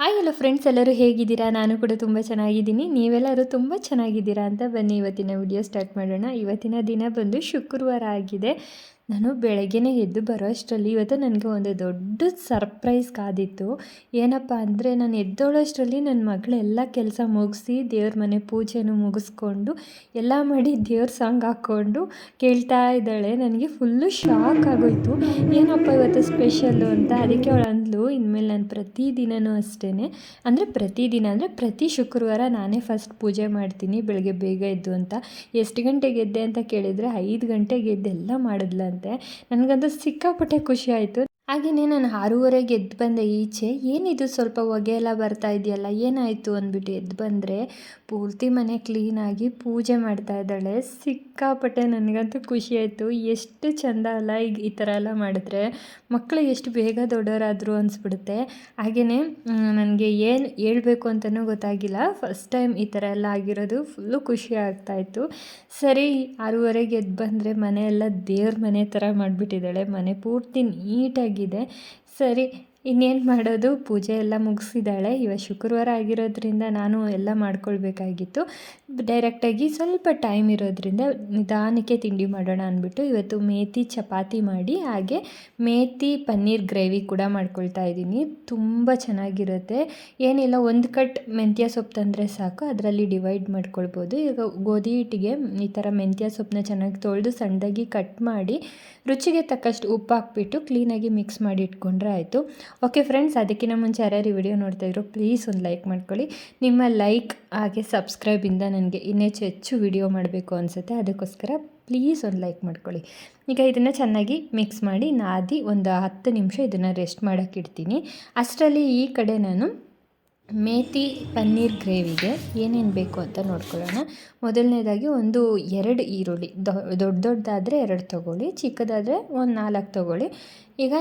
Hello friends ಎಲ್ಲರೂ ಹೇಗಿದ್ದೀರಾ? ನಾನು ಕೂಡ ತುಂಬ ಚೆನ್ನಾಗಿದ್ದೀನಿ. ನೀವೆಲ್ಲರೂ ತುಂಬ ಚೆನ್ನಾಗಿದ್ದೀರಾ ಅಂತ ಬನ್ನಿ ಇವತ್ತಿನ ವಿಡಿಯೋ ಸ್ಟಾರ್ಟ್ ಮಾಡೋಣ. ಇವತ್ತಿನ ದಿನ ಬಂದು ಶುಕ್ರವಾರ ಆಗಿದೆ. ನಾನು ಬೆಳಗ್ಗೆನೇ ಎದ್ದು ಬರೋ ಅಷ್ಟರಲ್ಲಿ ಇವತ್ತು ನನಗೆ ಒಂದು ದೊಡ್ಡ ಸರ್ಪ್ರೈಸ್ ಕಾದಿತ್ತು. ಏನಪ್ಪ ಅಂದರೆ ನಾನು ಎದ್ದೋಳೋಷ್ಟರಲ್ಲಿ ನನ್ನ ಮಗಳೆಲ್ಲ ಕೆಲಸ ಮುಗಿಸಿ ದೇವ್ರ ಮನೆ ಪೂಜೆನೂ ಮುಗಿಸ್ಕೊಂಡು ಎಲ್ಲ ಮಾಡಿ ದೇವ್ರ ಸಾಂಗ್ ಹಾಕ್ಕೊಂಡು ಕೇಳ್ತಾ ಇದ್ದಾಳೆ. ನನಗೆ ಫುಲ್ಲು ಶಾಕ್ ಆಗೋಯ್ತು. ಏನಪ್ಪ ಇವತ್ತು ಸ್ಪೆಷಲ್ಲು ಅಂತ? ಅದಕ್ಕೆ ಅವಳು ಅಂದ್ಲು, ಇನ್ಮೇಲೆ ನಾನು ಪ್ರತಿದಿನವೂ ಅಷ್ಟೇ ಅಂದರೆ ಪ್ರತಿದಿನ, ಅಂದರೆ ಪ್ರತಿ ಶುಕ್ರವಾರ ನಾನೇ ಫಸ್ಟ್ ಪೂಜೆ ಮಾಡ್ತೀನಿ, ಬೆಳಗ್ಗೆ ಬೇಗ ಎದ್ದು ಅಂತ. ಎಷ್ಟು ಗಂಟೆಗೆ ಎದ್ದೆ ಅಂತ ಕೇಳಿದರೆ ಐದು ಗಂಟೆಗೆ ಎದ್ದೆಲ್ಲ ಎಲ್ಲ ಮಾಡಿದ್ಲಂತೆ ನನಗಂತೂ ಸಿಕ್ಕಾಪಟ್ಟೆ ಖುಷಿ ಆಯಿತು. ಹಾಗೆಯೇ ನಾನು ಆರೂವರೆಗೆ ಎದ್ದು ಬಂದೆ ಈಚೆ, ಏನಿದು ಸ್ವಲ್ಪ ಹೊಗೆ ಎಲ್ಲ ಬರ್ತಾ ಇದೆಯಲ್ಲ, ಏನಾಯಿತು ಅಂದ್ಬಿಟ್ಟು ಎದ್ದು ಬಂದರೆ ಪೂರ್ತಿ ಮನೆ ಕ್ಲೀನಾಗಿ ಪೂಜೆ ಮಾಡ್ತಾ ಇದ್ದಾಳೆ. ಸಿಕ್ಕಾಪಟ್ಟೆ ನನಗಂತೂ ಖುಷಿ ಆಯಿತು. ಎಷ್ಟು ಚೆಂದ ಅಲ್ಲ ಈಗ ಈ ಥರ ಎಲ್ಲ ಮಾಡಿದ್ರೆ. ಮಕ್ಕಳು ಎಷ್ಟು ಬೇಗ ದೊಡ್ಡವರಾದರೂ ಅನಿಸ್ಬಿಡುತ್ತೆ. ಹಾಗೆಯೇ ನನಗೆ ಏನು ಹೇಳಬೇಕು ಅಂತಲೂ ಗೊತ್ತಾಗಿಲ್ಲ. ಫಸ್ಟ್ ಟೈಮ್ ಈ ಥರ ಎಲ್ಲ ಆಗಿರೋದು ಫುಲ್ಲು ಖುಷಿ ಆಗ್ತಾಯಿತ್ತು ಸರಿ ಆರೂವರೆಗೆ ಎದ್ದು ಬಂದರೆ ಮನೆಯೆಲ್ಲ ದೇವ್ರ ಮನೆ ಥರ ಮಾಡಿಬಿಟ್ಟಿದ್ದಾಳೆ. ಮನೆ ಪೂರ್ತಿ ನೀಟಾಗಿದೆ ಸರಿ. ಇನ್ನೇನು ಮಾಡೋದು? ಪೂಜೆ ಎಲ್ಲ ಮುಗಿಸಿದ್ದಾಳೆ. ಇವಾಗ ಶುಕ್ರವಾರ ಆಗಿರೋದ್ರಿಂದ ನಾನು ಎಲ್ಲ ಮಾಡ್ಕೊಳ್ಬೇಕಾಗಿತ್ತು. ಡೈರೆಕ್ಟಾಗಿ ಸ್ವಲ್ಪ ಟೈಮ್ ಇರೋದ್ರಿಂದ ನಿಧಾನಕ್ಕೆ ತಿಂಡಿ ಮಾಡೋಣ ಅಂದ್ಬಿಟ್ಟು ಇವತ್ತು ಮೇತಿ ಚಪಾತಿ ಮಾಡಿ, ಹಾಗೆ ಮೇತಿ ಪನ್ನೀರ್ ಗ್ರೇವಿ ಕೂಡ ಮಾಡ್ಕೊಳ್ತಾ ಇದ್ದೀನಿ. ತುಂಬ ಚೆನ್ನಾಗಿರುತ್ತೆ. ಏನಿಲ್ಲ, ಒಂದು ಕಟ್ ಮೆಂತ್ಯ ಸೊಪ್ಪು ತಂದರೆ ಸಾಕು. ಅದರಲ್ಲಿ ಡಿವೈಡ್ ಮಾಡ್ಕೊಳ್ಬೋದು. ಈಗ ಗೋಧಿ ಹಿಟ್ಟಿಗೆ ಈ ಥರ ಮೆಂತ್ಯ ಸೊಪ್ಪನ್ನ ಚೆನ್ನಾಗಿ ತೊಳೆದು ಸಣ್ಣದಾಗಿ ಕಟ್ ಮಾಡಿ, ರುಚಿಗೆ ತಕ್ಕಷ್ಟು ಉಪ್ಪು ಹಾಕ್ಬಿಟ್ಟು ಕ್ಲೀನಾಗಿ ಮಿಕ್ಸ್ ಮಾಡಿ ಇಟ್ಕೊಂಡ್ರೆ ಆಯಿತು. ಓಕೆ ಫ್ರೆಂಡ್ಸ್ ಅದಕ್ಕಿಂತ ಮುಂಚೆ ಯಾರ್ಯಾರು ವಿಡಿಯೋ ನೋಡ್ತಾಯಿದ್ರು ಪ್ಲೀಸ್ ಒಂದು ಲೈಕ್ ಮಾಡ್ಕೊಳ್ಳಿ. ನಿಮ್ಮ ಲೈಕ್ ಹಾಗೆ ಸಬ್ಸ್ಕ್ರೈಬಿಂದ ನನಗೆ ಇನ್ನೆಚ್ಚು ಹೆಚ್ಚು ವಿಡಿಯೋ ಮಾಡಬೇಕು ಅನಿಸುತ್ತೆ, ಅದಕ್ಕೋಸ್ಕರ ಪ್ಲೀಸ್ ಒಂದು ಲೈಕ್ ಮಾಡ್ಕೊಳ್ಳಿ. ಈಗ ಇದನ್ನು ಚೆನ್ನಾಗಿ ಮಿಕ್ಸ್ ಮಾಡಿ ನಾದಿ ಒಂದು ಹತ್ತು ನಿಮಿಷ ಇದನ್ನು ರೆಸ್ಟ್ ಮಾಡೋಕ್ಕೆ ಇಡ್ತೀನಿ. ಅಷ್ಟರಲ್ಲಿ ಈ ಕಡೆ ನಾನು ಮೇತಿ ಪನ್ನೀರ್ ಗ್ರೇವಿಗೆ ಏನೇನು ಬೇಕು ಅಂತ ನೋಡ್ಕೊಳ್ಳೋಣ. ಮೊದಲನೇದಾಗಿ ಒಂದು ಎರಡು ಈರುಳ್ಳಿ ದೊಡ್ಡ ದೊಡ್ಡದಾದರೆ ಎರಡು ತೊಗೊಳ್ಳಿ, ಚಿಕ್ಕದಾದರೆ ಒಂದು ನಾಲ್ಕು ತೊಗೊಳ್ಳಿ. ಈಗ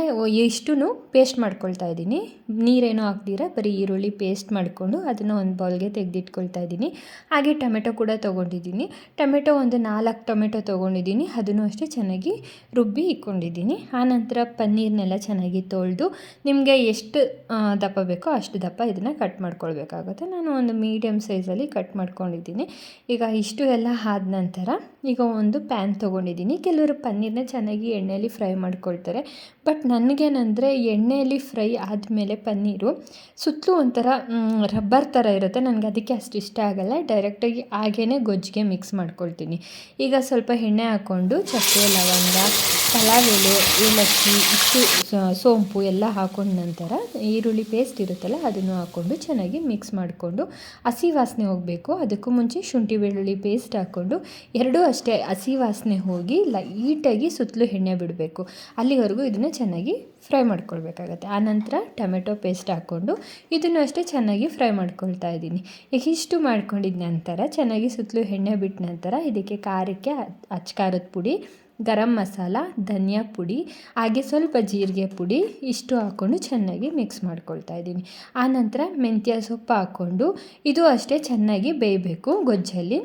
ಇಷ್ಟು ಪೇಸ್ಟ್ ಮಾಡ್ಕೊಳ್ತಾ ಇದ್ದೀನಿ. ನೀರೇನೋ ಹಾಕ್ದಿರ ಬರೀ ಈರುಳ್ಳಿ ಪೇಸ್ಟ್ ಮಾಡಿಕೊಂಡು ಅದನ್ನು ಒಂದು ಬೌಲ್ಗೆ ತೆಗೆದಿಟ್ಕೊಳ್ತಾ ಇದ್ದೀನಿ. ಹಾಗೆ ಟೊಮೆಟೊ ಕೂಡ ತೊಗೊಂಡಿದ್ದೀನಿ. ಟೊಮೆಟೊ ಒಂದು ನಾಲ್ಕು ಟೊಮೆಟೊ ತೊಗೊಂಡಿದ್ದೀನಿ. ಅದನ್ನು ಅಷ್ಟೇ ಚೆನ್ನಾಗಿ ರುಬ್ಬಿ ಇಟ್ಕೊಂಡಿದ್ದೀನಿ. ಆನಂತರ ಪನ್ನೀರ್ನೆಲ್ಲ ಚೆನ್ನಾಗಿ ತೊಳೆದು ನಿಮಗೆ ಎಷ್ಟು ದಪ್ಪ ಬೇಕೋ ಅಷ್ಟು ದಪ್ಪ ಇದನ್ನು ಕಟ್ ಮಾಡ್ಕೊಳ್ಬೇಕಾಗುತ್ತೆ. ನಾನು ಒಂದು ಮೀಡಿಯಮ್ ಸೈಜಲ್ಲಿ ಕಟ್ ಮಾಡ್ಕೊಂಡಿದ್ದೀನಿ. ಈಗ ಇಷ್ಟು ಎಲ್ಲ ಆದ ನಂತರ ಈಗ ಒಂದು ಪ್ಯಾನ್ ತೊಗೊಂಡಿದ್ದೀನಿ. ಕೆಲವರು ಪನ್ನೀರನ್ನ ಚೆನ್ನಾಗಿ ಎಣ್ಣೆಯಲ್ಲಿ ಫ್ರೈ ಮಾಡ್ಕೊಳ್ತಾರೆ. ಬಟ್ ನನಗೇನಂದರೆ ಎಣ್ಣೆಯಲ್ಲಿ ಫ್ರೈ ಆದಮೇಲೆ ಪನ್ನೀರು ಸುತ್ತಲೂ ಒಂಥರ ರಬ್ಬರ್ ಥರ ಇರುತ್ತೆ. ನನಗೆ ಅದಕ್ಕೆ ಅಷ್ಟು ಇಷ್ಟ ಆಗಲ್ಲ. ಡೈರೆಕ್ಟಾಗಿ ಹಾಗೇ ಗೊಜ್ಜಿಗೆ ಮಿಕ್ಸ್ ಮಾಡ್ಕೊಳ್ತೀನಿ. ಈಗ ಸ್ವಲ್ಪ ಎಣ್ಣೆ ಹಾಕ್ಕೊಂಡು ಚಕ್ಕೆ, ಲವಂಗ, ಪಲಾವೆಲೆ, ಏಲಕ್ಕಿ ಇಷ್ಟು ಸೋಂಪು ಎಲ್ಲ ಹಾಕೊಂಡ ನಂತರ ಈರುಳ್ಳಿ ಪೇಸ್ಟ್ ಇರುತ್ತಲ್ಲ ಅದನ್ನು ಹಾಕ್ಕೊಂಡು ಚೆನ್ನಾಗಿ ಮಿಕ್ಸ್ ಮಾಡಿಕೊಂಡು ಹಸಿ ವಾಸನೆ ಹೋಗಬೇಕು. ಅದಕ್ಕೂ ಮುಂಚೆ ಶುಂಠಿ, ಬೆಳ್ಳುಳ್ಳಿ ಪೇಸ್ಟ್ ಹಾಕ್ಕೊಂಡು ಎರಡೂ ಹಸಿ ವಾಸನೆ ಹೋಗಿ ಲೈಟಾಗಿ ಸುತ್ತಲೂ ಎಣ್ಣೆ ಬಿಡಬೇಕು. ಅಲ್ಲಿವರೆಗೂ ಇದನ್ನು ಚೆನ್ನಾಗಿ ಫ್ರೈ ಮಾಡ್ಕೊಳ್ಬೇಕಾಗತ್ತೆ. ಆನಂತರ ಟೊಮೆಟೊ ಪೇಸ್ಟ್ ಹಾಕ್ಕೊಂಡು ಇದನ್ನು ಅಷ್ಟೇ ಚೆನ್ನಾಗಿ ಫ್ರೈ ಮಾಡ್ಕೊಳ್ತಾ ಇದ್ದೀನಿ. ಈಗ ಇಷ್ಟು ಮಾಡ್ಕೊಂಡಿದ್ದ ನಂತರ ಚೆನ್ನಾಗಿ ಸುತ್ತಲೂ ಎಣ್ಣೆ ಬಿಟ್ಟ ನಂತರ ಇದಕ್ಕೆ ಖಾರಕ್ಕೆ ಅಚ್ಕಾರದ ಪುಡಿ, ಗರಂ ಮಸಾಲ, ಧನಿಯಾ ಪುಡಿ, ಹಾಗೆ ಸ್ವಲ್ಪ ಜೀರಿಗೆ ಪುಡಿ ಇಷ್ಟು ಹಾಕ್ಕೊಂಡು ಚೆನ್ನಾಗಿ ಮಿಕ್ಸ್ ಮಾಡ್ಕೊಳ್ತಾ ಇದ್ದೀನಿ. ಆನಂತರ ಮೆಂತ್ಯ ಸೊಪ್ಪು ಹಾಕ್ಕೊಂಡು ಇದು ಅಷ್ಟೇ ಚೆನ್ನಾಗಿ ಬೇಯಬೇಕು. ಗೊಜ್ಜಲ್ಲಿ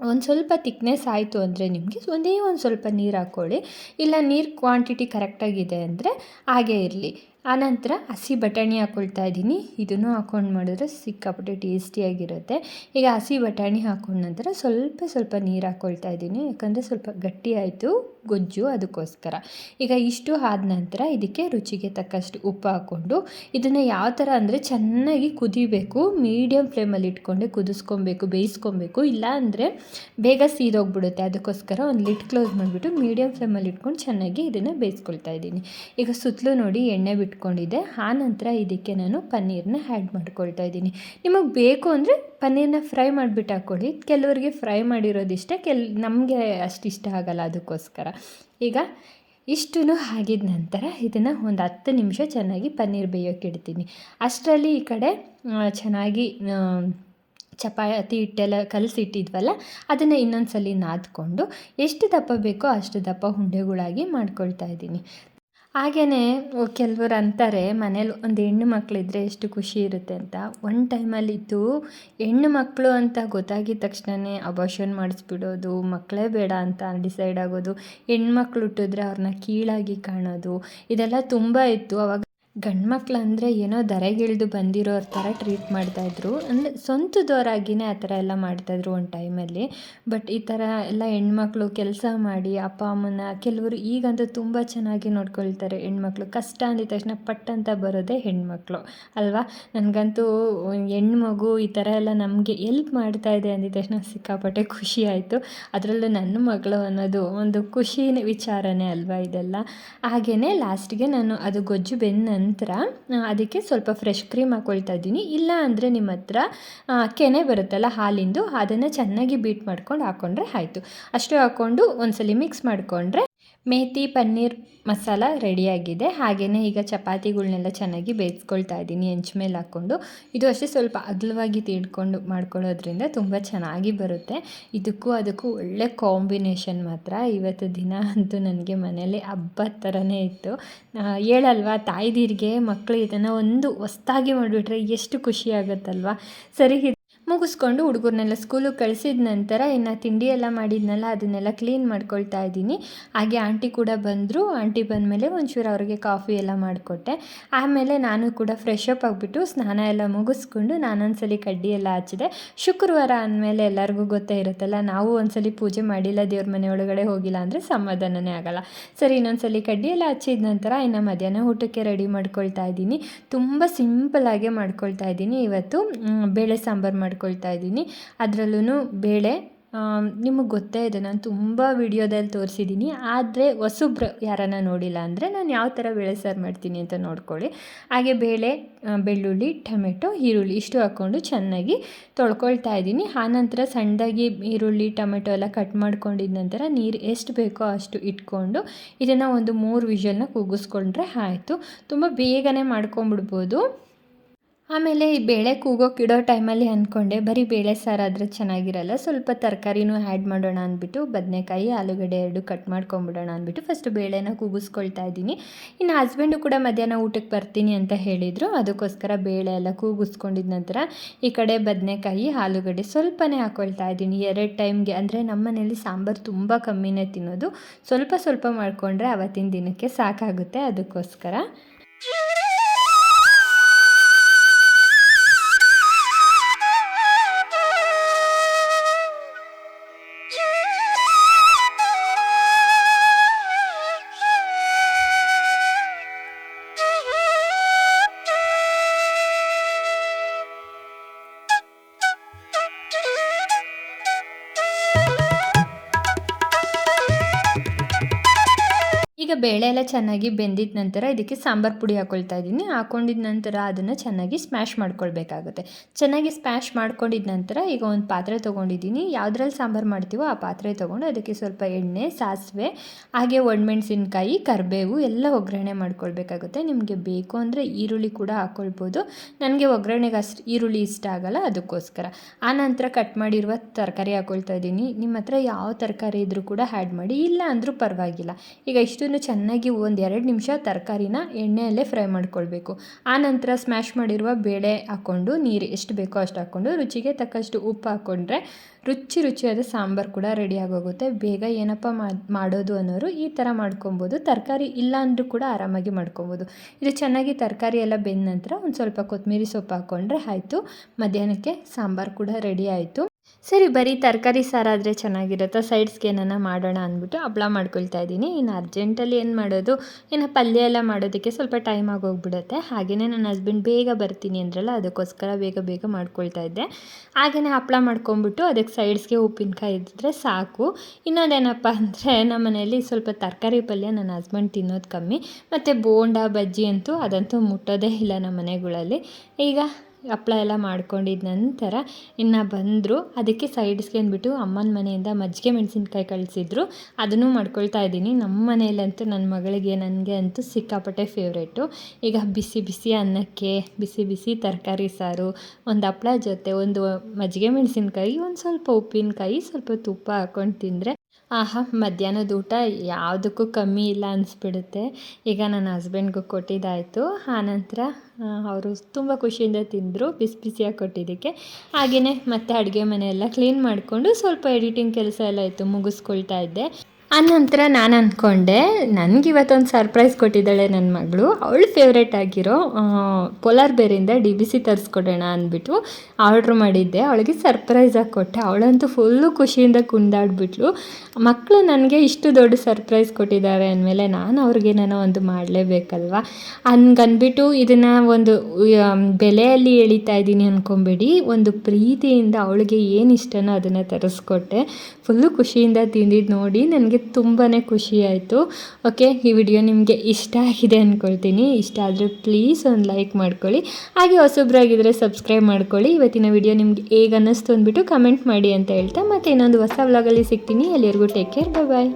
ಒಂದು ಸ್ವಲ್ಪ ತಿಕ್ನೆಸ್ ಆಯಿತು ಅಂದರೆ ನಿಮಗೆ ಒಂದೇ ಒಂದು ಸ್ವಲ್ಪ ನೀರು ಹಾಕ್ಕೊಳ್ಳಿ ಇಲ್ಲ ನೀರು ಕ್ವಾಂಟಿಟಿ ಕರೆಕ್ಟಾಗಿದೆ ಅಂದರೆ ಹಾಗೇ ಇರಲಿ. ಆನಂತರ ಹಸಿ ಬಟಾಣಿ ಹಾಕ್ಕೊಳ್ತಾ ಇದ್ದೀನಿ. ಇದನ್ನು ಹಾಕ್ಕೊಂಡು ಮಾಡಿದ್ರೆ ಸಿಕ್ಕಾಪಟ್ಟೆ ಟೇಸ್ಟಿಯಾಗಿರುತ್ತೆ ಈಗ ಹಸಿ ಬಟಾಣಿ ಹಾಕೊಂಡ ನಂತರ ಸ್ವಲ್ಪ ಸ್ವಲ್ಪ ನೀರು ಹಾಕ್ಕೊಳ್ತಾ ಇದ್ದೀನಿ. ಯಾಕಂದರೆ ಸ್ವಲ್ಪ ಗಟ್ಟಿ ಆಯಿತು, ಗೊಜ್ಜು ಅದಕ್ಕೋಸ್ಕರ. ಈಗ ಇಷ್ಟು ಆದ ನಂತರ ಇದಕ್ಕೆ ರುಚಿಗೆ ತಕ್ಕಷ್ಟು ಉಪ್ಪು ಹಾಕ್ಕೊಂಡು ಇದನ್ನು ಯಾವ ಥರ ಅಂದರೆ ಚೆನ್ನಾಗಿ ಕುದಿಬೇಕು ಮೀಡಿಯಮ್ ಫ್ಲೇಮಲ್ಲಿ ಇಟ್ಕೊಂಡೆ ಕುದಿಸ್ಕೊಬೇಕು, ಬೇಯಿಸ್ಕೊಬೇಕು. ಇಲ್ಲ ಅಂದರೆ ಬೇಗ ಸೀದೋಗ್ಬಿಡುತ್ತೆ. ಅದಕ್ಕೋಸ್ಕರ ಒಂದು ಲಿಟ್ ಕ್ಲೋಸ್ ಮಾಡಿಬಿಟ್ಟು ಮೀಡಿಯಮ್ ಫ್ಲೇಮಲ್ಲಿ ಇಟ್ಕೊಂಡು ಚೆನ್ನಾಗಿ ಇದನ್ನು ಬೇಯಿಸ್ಕೊಳ್ತಾ ಇದ್ದೀನಿ. ಈಗ ಸುತ್ತಲೂ ನೋಡಿ ಎಣ್ಣೆ ಬಿಟ್ಕೊಂಡಿದ್ದೆ ಆ ನಂತರ ಇದಕ್ಕೆ ನಾನು ಪನ್ನೀರನ್ನ ಆ್ಯಡ್ ಮಾಡ್ಕೊಳ್ತಾ ಇದ್ದೀನಿ. ನಿಮಗೆ ಬೇಕು ಅಂದರೆ ಪನ್ನೀರನ್ನ ಫ್ರೈ ಮಾಡಿಬಿಟ್ಟು ಹಾಕ್ಕೊಳ್ಳಿ. ಕೆಲವರಿಗೆ ಫ್ರೈ ಮಾಡಿರೋದು ಇಷ್ಟ ಕೆಲ್, ನಮಗೆ ಅಷ್ಟು ಇಷ್ಟ ಆಗಲ್ಲ ಅದಕ್ಕೋಸ್ಕರ. ಈಗ ಇಷ್ಟು ಆಗಿದ ನಂತರ ಇದನ್ನು ಒಂದು ಹತ್ತು ನಿಮಿಷ ಚೆನ್ನಾಗಿ ಪನ್ನೀರ್ ಬೇಯೋಕೆ ಇಡ್ತೀನಿ. ಅಷ್ಟರಲ್ಲಿ ಈ ಕಡೆ ಚೆನ್ನಾಗಿ ಚಪಾತಿ ಹಿಟ್ಟೆಲ್ಲ ಕಲಸಿಟ್ಟಿದ್ವಲ್ಲ, ಅದನ್ನು ಇನ್ನೊಂದು ಸಲ ನಾದ್ಕೊಂಡು ಎಷ್ಟು ದಪ್ಪ ಬೇಕೋ ಅಷ್ಟು ದಪ್ಪ ಉಂಡೆಗಳಾಗಿ ಮಾಡ್ಕೊಳ್ತಾ ಇದ್ದೀನಿ. ಹಾಗೆಯೇ ಕೆಲವರು ಅಂತಾರೆ, ಮನೇಲಿ ಒಂದು ಹೆಣ್ಣು ಮಕ್ಕಳಿದ್ರೆ ಎಷ್ಟು ಖುಷಿ ಇರುತ್ತೆ ಅಂತ. ಒಂದು ಟೈಮಲ್ಲಿತ್ತು ಹೆಣ್ಣು ಮಕ್ಕಳು ಅಂತ ಗೊತ್ತಾಗಿದ ತಕ್ಷಣವೇ ಅಬಾಷನ್ ಮಾಡಿಸ್ಬಿಡೋದು ಮಕ್ಕಳೇ ಬೇಡ ಅಂತ ಡಿಸೈಡ್ ಆಗೋದು ಹೆಣ್ಮಕ್ಳು ಹುಟ್ಟಿದ್ರೆ ಅವ್ರನ್ನ ಕೀಳಾಗಿ ಕಾಣೋದು, ಇದೆಲ್ಲ ತುಂಬ ಇತ್ತು. ಅವಾಗ ಗಂಡು ಮಕ್ಳು ಅಂದರೆ ಏನೋ ಧರೆಗಿಳಿದು ಬಂದಿರೋರ ಥರ ಟ್ರೀಟ್ ಮಾಡ್ತಾಯಿದ್ರು ಅಂದರೆ ಸ್ವಂತದವರಾಗಿಯೇ ಆ ಥರ ಎಲ್ಲ ಮಾಡ್ತಾಯಿದ್ರು ಒಂದು ಟೈಮಲ್ಲಿ ಬಟ್ ಈ ಥರ ಎಲ್ಲ ಹೆಣ್ಮಕ್ಳು ಕೆಲಸ ಮಾಡಿ ಅಪ್ಪ, ಅಮ್ಮನ ಕೆಲವರು ಈಗಂತೂ ತುಂಬ ಚೆನ್ನಾಗಿ ನೋಡ್ಕೊಳ್ತಾರೆ ಹೆಣ್ಮಕ್ಳು. ಕಷ್ಟ ಅಂದಿದ ತಕ್ಷಣ ಪಟ್ ಅಂತ ಬರೋದೇ ಹೆಣ್ಮಕ್ಳು. ಅಲ್ವಾ? ನನಗಂತೂ ಹೆಣ್ಮಗು ಮಗು ಈ ಥರ ಎಲ್ಲ ನಮಗೆ ಎಲ್ಪ್ ಇದೆ ಅಂದಿದ ತಕ್ಷಣ ಸಿಕ್ಕಾಪಟ್ಟೆ ಖುಷಿ ಆಯಿತು. ಅದರಲ್ಲೂ ನನ್ನ ಮಗಳು ಅನ್ನೋದು ಒಂದು ಖುಷಿ ವಿಚಾರನೇ ಅಲ್ವಾ ಇದೆಲ್ಲ? ಹಾಗೆಯೇ ಲಾಸ್ಟಿಗೆ ನಾನು ಅದು ಗೊಜ್ಜು ಬೆಂದ ನಂತರ ಅದಕ್ಕೆ ಸ್ವಲ್ಪ ಫ್ರೆಶ್ ಕ್ರೀಮ್ ಹಾಕ್ಕೊಳ್ತಾ ಇದ್ದೀನಿ. ಇಲ್ಲ ಅಂದರೆ ನಿಮ್ಮ ಹತ್ರ ಕೆನೆ ಬರುತ್ತಲ್ಲ ಹಾಲಿಂದು, ಅದನ್ನು ಚೆನ್ನಾಗಿ ಬೀಟ್ ಮಾಡ್ಕೊಂಡು ಹಾಕ್ಕೊಂಡ್ರೆ ಆಯಿತು. ಅಷ್ಟು ಹಾಕ್ಕೊಂಡು ಒಂದ್ಸಲಿ ಮಿಕ್ಸ್ ಮಾಡಿಕೊಂಡ್ರೆ ಮೇಥಿ ಪನ್ನೀರ್ ಮಸಾಲ ರೆಡಿಯಾಗಿದೆ. ಹಾಗೆಯೇ ಈಗ ಚಪಾತಿಗಳನ್ನೆಲ್ಲ ಚೆನ್ನಾಗಿ ಬೇಯಿಸ್ಕೊಳ್ತಾ ಇದ್ದೀನಿ. ಹೆಂಚು ಮೇಲೆ ಹಾಕ್ಕೊಂಡು. ಇದು ಅಷ್ಟೇ ಸ್ವಲ್ಪ ಅಗಲವಾಗಿ ತೀಡ್ಕೊಂಡು ಮಾಡ್ಕೊಳ್ಳೋದ್ರಿಂದ ತುಂಬ ಚೆನ್ನಾಗಿ ಬರುತ್ತೆ. ಇದಕ್ಕೂ ಅದಕ್ಕೂ ಒಳ್ಳೆ ಕಾಂಬಿನೇಷನ್ ಮಾತ್ರ. ಇವತ್ತು ದಿನ ಅಂತೂ ನನಗೆ ಮನೇಲಿ ಹಬ್ಬದ ಥರನೇ ಇತ್ತು. ಹೇಳಲ್ವಾ, ತಾಯ್ದಿರಿಗೆ ಮಕ್ಕಳು ಇದನ್ನು ಒಂದು ಹೊಸ್ದಾಗಿ ಮಾಡಿಬಿಟ್ರೆ ಎಷ್ಟು ಖುಷಿ ಆಗುತ್ತಲ್ವ? ಸರಿ ಮುಗಿಸ್ಕೊಂಡು ಹುಡುಗರನ್ನೆಲ್ಲ ಸ್ಕೂಲಿಗೆ ಕಳಿಸಿದ ನಂತರ ಇನ್ನು ತಿಂಡಿ ಎಲ್ಲ ಮಾಡಿದ್ನಲ್ಲ, ಅದನ್ನೆಲ್ಲ ಕ್ಲೀನ್ ಮಾಡ್ಕೊಳ್ತಾ ಇದ್ದೀನಿ. ಹಾಗೆ ಆಂಟಿ ಕೂಡ ಬಂದರು. ಆಂಟಿ ಬಂದಮೇಲೆ ಒಂಚೂರು ಅವ್ರಿಗೆ ಕಾಫಿ ಎಲ್ಲ ಮಾಡಿಕೊಟ್ಟೆ. ಆಮೇಲೆ ನಾನು ಕೂಡ ಫ್ರೆಶ್ ಅಪ್ ಆಗಿಬಿಟ್ಟು ಸ್ನಾನ ಎಲ್ಲ ಮುಗಿಸ್ಕೊಂಡು ನಾನೊಂದ್ಸಲಿ ಕಡ್ಡಿ ಎಲ್ಲ ಹಚ್ಚಿದೆ. ಶುಕ್ರವಾರ ಅಂದಮೇಲೆ ಎಲ್ಲರಿಗೂ ಗೊತ್ತೇ ಇರುತ್ತಲ್ಲ, ನಾವು ಒಂದ್ಸಲಿ ಪೂಜೆ ಮಾಡಿಲ್ಲ, ದೇವ್ರ ಮನೆ ಒಳಗಡೆ ಹೋಗಿಲ್ಲ ಅಂದರೆ ಸಮಾಧಾನನೇ ಆಗಲ್ಲ. ಸರಿ, ಇನ್ನೊಂದ್ಸಲಿ ಕಡ್ಡಿ ಎಲ್ಲ ಹಚ್ಚಿದ ನಂತರ ಇನ್ನು ಮಧ್ಯಾಹ್ನ ಊಟಕ್ಕೆ ರೆಡಿ ಮಾಡ್ಕೊಳ್ತಾ ಇದ್ದೀನಿ. ತುಂಬ ಸಿಂಪಲಾಗೆ ಮಾಡ್ಕೊಳ್ತಾ ಇದ್ದೀನಿ. ಇವತ್ತು ಬೇಳೆ ಸಾಂಬಾರು ಮಾಡಿ ಮಾಡ್ಕೊಳ್ತಾ ಇದ್ದೀನಿ. ಅದರಲ್ಲೂ ಬೇಳೆ ನಿಮಗೆ ಗೊತ್ತೇ ಇದೆ, ನಾನು ತುಂಬ ವಿಡಿಯೋದಲ್ಲಿ ತೋರಿಸಿದ್ದೀನಿ ಆದರೆ ಹೊಸಬ್ರು ಯಾರನ್ನ ನೋಡಿಲ್ಲ ಅಂದರೆ ನಾನು ಯಾವ ಥರ ಬೇಳೆ ಸಾರು ಮಾಡ್ತೀನಿ ಅಂತ ನೋಡ್ಕೊಳ್ಳಿ. ಹಾಗೆ ಬೇಳೆ ಬೆಳ್ಳುಳ್ಳಿ, ಟೊಮೆಟೊ, ಈರುಳ್ಳಿ ಇಷ್ಟು ಹಾಕ್ಕೊಂಡು ಚೆನ್ನಾಗಿ ತೊಳ್ಕೊಳ್ತಾ ಇದ್ದೀನಿ. ಆನಂತರ ಸಣ್ಣದಾಗಿ ಈರುಳ್ಳಿ, ಟೊಮೆಟೊ ಎಲ್ಲ ಕಟ್ ಮಾಡ್ಕೊಂಡಿದ ನಂತರ ನೀರು ಎಷ್ಟು ಬೇಕೋ ಅಷ್ಟು ಇಟ್ಕೊಂಡು ಇದನ್ನು ಒಂದು ಮೂರು ವಿಷಲ್ನ ಕೂಗಿಸ್ಕೊಂಡ್ರೆ ಆಯಿತು. ತುಂಬ ಬೇಗನೆ ಮಾಡ್ಕೊಂಬಿಡ್ಬೋದು. ಆಮೇಲೆ ಈ ಬೇಳೆ ಕೂಗೋಕೆ ಟೈಮಲ್ಲಿ ಅಂದ್ಕೊಂಡೆ ಬರೀ ಬೇಳೆ ಸಾರಾದರೆ ಚೆನ್ನಾಗಿರಲ್ಲ, ಸ್ವಲ್ಪ ತರಕಾರಿನೂ ಆ್ಯಡ್ ಮಾಡೋಣ ಅಂದ್ಬಿಟ್ಟು ಬದನೆಕಾಯಿ, ಆಲೂಗಡ್ಡೆ ಎರಡು ಕಟ್ ಮಾಡ್ಕೊಂಬಿಡೋಣ ಅಂದ್ಬಿಟ್ಟು ಫಸ್ಟ್ ಬೇಳೆನ ಕೂಗಿಸ್ಕೊಳ್ತಾ ಇದ್ದೀನಿ. ಇನ್ನು ಹಸ್ಬೆಂಡು ಕೂಡ ಮಧ್ಯಾಹ್ನ ಊಟಕ್ಕೆ ಬರ್ತೀನಿ ಅಂತ ಹೇಳಿದರು, ಅದಕ್ಕೋಸ್ಕರ ಬೇಳೆ ಎಲ್ಲ ಕೂಗಿಸ್ಕೊಂಡಿದ ನಂತರ ಈ ಕಡೆ ಬದನೆಕಾಯಿ, ಆಲೂಗಡ್ಡೆ ಸ್ವಲ್ಪನೇ ಹಾಕ್ಕೊಳ್ತಾ ಇದ್ದೀನಿ. ಎರಡು ಟೈಮ್ಗೆ ಅಂದರೆ ನಮ್ಮ ಮನೇಲಿ ಸಾಂಬಾರು ತುಂಬ ಕಮ್ಮಿನೇ ತಿನ್ನೋದು, ಸ್ವಲ್ಪ ಸ್ವಲ್ಪ ಮಾಡಿಕೊಂಡ್ರೆ ಅವತ್ತಿನ ದಿನಕ್ಕೆ ಸಾಕಾಗುತ್ತೆ, ಅದಕ್ಕೋಸ್ಕರ. ಬೇಳೆ ಎಲ್ಲ ಚೆನ್ನಾಗಿ ಬೆಂದಿದ ನಂತರ ಇದಕ್ಕೆ ಸಾಂಬಾರು ಪುಡಿ ಹಾಕ್ಕೊಳ್ತಾ ಇದ್ದೀನಿ. ಹಾಕೊಂಡಿದ ನಂತರ ಅದನ್ನು ಚೆನ್ನಾಗಿ ಸ್ಮ್ಯಾಶ್ ಮಾಡ್ಕೊಳ್ಬೇಕಾಗುತ್ತೆ. ಚೆನ್ನಾಗಿ ಸ್ಮ್ಯಾಶ್ ಮಾಡ್ಕೊಂಡಿದ ನಂತರ ಈಗ ಒಂದು ಪಾತ್ರೆ ತೊಗೊಂಡಿದ್ದೀನಿ. ಯಾವುದ್ರಲ್ಲಿ ಸಾಂಬಾರು ಮಾಡ್ತೀವೋ ಆ ಪಾತ್ರೆ ತೊಗೊಂಡು ಅದಕ್ಕೆ ಸ್ವಲ್ಪ ಎಣ್ಣೆ, ಸಾಸಿವೆ, ಹಾಗೆ ಒಣಮೆಣ್ಸಿನ್ಕಾಯಿ, ಕರಿಬೇವು ಎಲ್ಲ ಒಗ್ಗರಣೆ ಮಾಡ್ಕೊಳ್ಬೇಕಾಗುತ್ತೆ. ನಿಮಗೆ ಬೇಕು ಅಂದರೆ ಈರುಳ್ಳಿ ಕೂಡ ಹಾಕ್ಕೊಳ್ಬೋದು ನನಗೆ ಒಗ್ಗರಣೆಗೆ ಅಷ್ಟು ಈರುಳ್ಳಿ ಇಷ್ಟ ಆಗಲ್ಲ, ಅದಕ್ಕೋಸ್ಕರ. ಆ ನಂತರ ಕಟ್ ಮಾಡಿರುವ ತರಕಾರಿ ಹಾಕ್ಕೊಳ್ತಾ ಇದ್ದೀನಿ. ನಿಮ್ಮ ಹತ್ರ ಯಾವ ತರಕಾರಿ ಇದ್ದರೂ ಕೂಡ ಆ್ಯಡ್ ಮಾಡಿ. ಇಲ್ಲ ಅಂದರೂ ಪರವಾಗಿಲ್ಲ. ಈಗ ಇಷ್ಟನ್ನು ಚೆನ್ನಾಗಿ ಒಂದು ಎರಡು ನಿಮಿಷ ತರಕಾರಿನ ಎಣ್ಣೆಯಲ್ಲೇ ಫ್ರೈ ಮಾಡ್ಕೊಳ್ಬೇಕು. ಆ ನಂತರ ಸ್ಮ್ಯಾಶ್ ಮಾಡಿರುವ ಬೇಳೆ ಹಾಕ್ಕೊಂಡು, ನೀರು ಎಷ್ಟು ಬೇಕೋ ಅಷ್ಟು ಹಾಕ್ಕೊಂಡು, ರುಚಿಗೆ ತಕ್ಕಷ್ಟು ಉಪ್ಪು ಹಾಕ್ಕೊಂಡ್ರೆ ರುಚಿ ರುಚಿಯಾದ ಸಾಂಬಾರು ಕೂಡ ರೆಡಿ ಆಗೋಗುತ್ತೆ. ಬೇಗ ಏನಪ್ಪ ಮಾಡೋದು ಅನ್ನೋರು ಈ ಥರ ಮಾಡ್ಕೊಬೋದು. ತರಕಾರಿ ಇಲ್ಲ ಅಂದರೂ ಕೂಡ ಆರಾಮಾಗಿ ಮಾಡ್ಕೊಬೋದು. ಇದು ಚೆನ್ನಾಗಿ ತರಕಾರಿ ಎಲ್ಲ ಬೆಂದ ನಂತರ ಒಂದು ಸ್ವಲ್ಪ ಕೊತ್ತಂಬರಿ ಸೊಪ್ಪು ಹಾಕ್ಕೊಂಡ್ರೆ ಆಯಿತು. ಮಧ್ಯಾಹ್ನಕ್ಕೆ ಸಾಂಬಾರು ಕೂಡ ರೆಡಿ ಆಯಿತು. ಸರಿ, ಬರೀ ತರಕಾರಿ ಸಾರಾದರೆ ಚೆನ್ನಾಗಿರುತ್ತೆ? ಸೈಡ್ಸ್ಗೆ ಏನನ್ನ ಮಾಡೋಣ ಅಂದ್ಬಿಟ್ಟು ಹಪ್ಳ ಮಾಡ್ಕೊಳ್ತಾ ಇದ್ದೀನಿ. ಇನ್ನು ಅರ್ಜೆಂಟಲ್ಲಿ ಏನು ಮಾಡೋದು? ಇನ್ನು ಪಲ್ಯ ಎಲ್ಲ ಮಾಡೋದಕ್ಕೆ ಸ್ವಲ್ಪ ಟೈಮ್ ಆಗೋಗ್ಬಿಡುತ್ತೆ. ಹಾಗೆಯೇ ನನ್ನ ಹಸ್ಬೆಂಡ್ ಬೇಗ ಬರ್ತೀನಿ ಅಂದ್ರಲ್ಲ, ಅದಕ್ಕೋಸ್ಕರ ಬೇಗ ಬೇಗ ಮಾಡ್ಕೊಳ್ತಾ ಇದ್ದೆ. ಹಾಗೆಯೇ ಹಪ್ಳ ಮಾಡ್ಕೊಂಬಿಟ್ಟು ಅದಕ್ಕೆ ಸೈಡ್ಸ್ಗೆ ಉಪ್ಪಿನಕಾಯಿ ಇದ್ದರೆ ಸಾಕು. ಇನ್ನೊಂದೇನಪ್ಪ ಅಂದರೆ, ನಮ್ಮ ಮನೆಯಲ್ಲಿ ಸ್ವಲ್ಪ ತರಕಾರಿ ಪಲ್ಯ ನನ್ನ ಹಸ್ಬೆಂಡ್ ತಿನ್ನೋದು ಕಮ್ಮಿ. ಮತ್ತು ಬೋಂಡ, ಬಜ್ಜಿ ಅಂತೂ ಅದಂತೂ ಮುಟ್ಟೋದೇ ಇಲ್ಲ ನಮ್ಮ ಮನೆಗಳಲ್ಲಿ. ಈಗ ಹಪ್ಳ ಎಲ್ಲ ಮಾಡ್ಕೊಂಡಿದ್ದ ನಂತರ ಇನ್ನು ಬಂದರು. ಅದಕ್ಕೆ ಸೈಡ್ಸ್ಗೆ ಅಂದ್ಬಿಟ್ಟು ಅಮ್ಮನ ಮನೆಯಿಂದ ಮಜ್ಜಿಗೆ ಮೆಣಸಿನ್ಕಾಯಿ ಕಳಿಸಿದ್ರು. ಅದನ್ನು ಮಾಡ್ಕೊಳ್ತಾ ಇದ್ದೀನಿ. ನಮ್ಮ ಮನೆಯಲ್ಲಂತೂ ನನ್ನ ಮಗಳಿಗೆ, ನನಗೆ ಅಂತೂ ಸಿಕ್ಕಾಪಟ್ಟೆ ಫೇವ್ರೇಟು ಈಗ ಬಿಸಿ ಬಿಸಿ ಅನ್ನಕ್ಕೆ, ಬಿಸಿ ಬಿಸಿ ತರಕಾರಿ ಸಾರು, ಒಂದು ಹಪ್ಳ ಜೊತೆ ಒಂದು ಮಜ್ಜಿಗೆ ಮೆಣಸಿನ್ಕಾಯಿ, ಒಂದು ಸ್ವಲ್ಪ ಉಪ್ಪಿನಕಾಯಿ, ಸ್ವಲ್ಪ ತುಪ್ಪ ಹಾಕ್ಕೊಂಡು ತಿಂದರೆ ಆಹಾ, ಮಧ್ಯಾಹ್ನದ ಊಟ ಯಾವುದಕ್ಕೂ ಕಮ್ಮಿ ಇಲ್ಲ ಅನಿಸ್ಬಿಡುತ್ತೆ. ಈಗ ನನ್ನ ಹಸ್ಬೆಂಡ್ಗೂ ಕೊಟ್ಟಿದ್ದಾಯಿತು. ಆನಂತರ ಅವರು ತುಂಬ ಖುಷಿಯಿಂದ ತಿಂದರು, ಬಿಸಿ ಬಿಸಿಯಾಗಿ ಕೊಟ್ಟಿದ್ದಕ್ಕೆ. ಹಾಗೆಯೇ ಮತ್ತೆ ಅಡುಗೆ ಮನೆಯೆಲ್ಲ ಕ್ಲೀನ್ ಮಾಡಿಕೊಂಡು ಸ್ವಲ್ಪ ಎಡಿಟಿಂಗ್ ಕೆಲಸ ಎಲ್ಲ ಇತ್ತು ಮುಗಿಸ್ಕೊಳ್ತಾ ಇದ್ದೆ. ಆನಂತರ ನಾನು ಅಂದ್ಕೊಂಡೆ ನನಗೆ ಇವತ್ತೊಂದು ಸರ್ಪ್ರೈಸ್ ಕೊಟ್ಟಿದ್ದಾಳೆ ನನ್ನ ಮಗಳು. ಅವಳು ಫೇವ್ರೇಟ್ ಆಗಿರೋ ಪೋಲಾರ್ ಬೇರಿಂದ ಡಿ ಬಿ ಸಿ ತರಿಸ್ಕೊಡೋಣ ಅಂದ್ಬಿಟ್ಟು ಆರ್ಡ್ರ್ ಮಾಡಿದ್ದೆ. ಅವಳಿಗೆ ಸರ್ಪ್ರೈಸಾಗಿ ಕೊಟ್ಟೆ. ಅವಳಂತೂ ಫುಲ್ಲು ಖುಷಿಯಿಂದ ಕುಂದಾಡ್ಬಿಟ್ಲು. ಮಕ್ಕಳು ನನಗೆ ಇಷ್ಟು ದೊಡ್ಡ ಸರ್ಪ್ರೈಸ್ ಕೊಟ್ಟಿದ್ದಾರೆ ಅಂದಮೇಲೆ ನಾನು ಅವ್ರಿಗೇನೋ ಒಂದು ಮಾಡಲೇಬೇಕಲ್ವ? ಹಂಗನ್ಬಿಟ್ಟು ಇದನ್ನು ಒಂದು ಬೆಲೆಯಲ್ಲಿ ಎಳಿತಾ ಇದ್ದೀನಿ ಅಂದ್ಕೊಂಬೇಡಿ ಒಂದು ಪ್ರೀತಿಯಿಂದ ಅವಳಿಗೆ ಏನು ಇಷ್ಟನೋ ಅದನ್ನು ತರಿಸ್ಕೊಟ್ಟೆ. ಫುಲ್ಲು ಖುಷಿಯಿಂದ ತಿಂದಿದ್ದು ನೋಡಿ, ನನಗೆ ತುಂಬಾ ಖುಷಿ ಆಯಿತು ಓಕೆ, ಈ ವಿಡಿಯೋ ನಿಮಗೆ ಇಷ್ಟ ಆಗಿದೆ ಅಂದ್ಕೊಳ್ತೀನಿ ಇಷ್ಟ ಆದರೆ ಪ್ಲೀಸ್ ಒಂದು ಲೈಕ್ ಮಾಡ್ಕೊಳ್ಳಿ. ಹಾಗೆ ಹೊಸೊಬ್ಬರಾಗಿದ್ದರೆ ಸಬ್ಸ್ಕ್ರೈಬ್ ಮಾಡ್ಕೊಳ್ಳಿ. ಇವತ್ತಿನ ವಿಡಿಯೋ ನಿಮಗೆ ಹೇಗೆ ಅನ್ನಿಸ್ತು ಅಂದ್ಬಿಟ್ಟು ಕಮೆಂಟ್ ಮಾಡಿ ಅಂತ ಹೇಳ್ತಾ ಮತ್ತೆ ಇನ್ನೊಂದು ಹೊಸ ವ್ಲಾಗಲ್ಲಿ ಸಿಗ್ತೀನಿ. ಎಲ್ಲಿವರೆಗೂ ಟೇಕ್ ಕೇರ್ ಬಾಯ್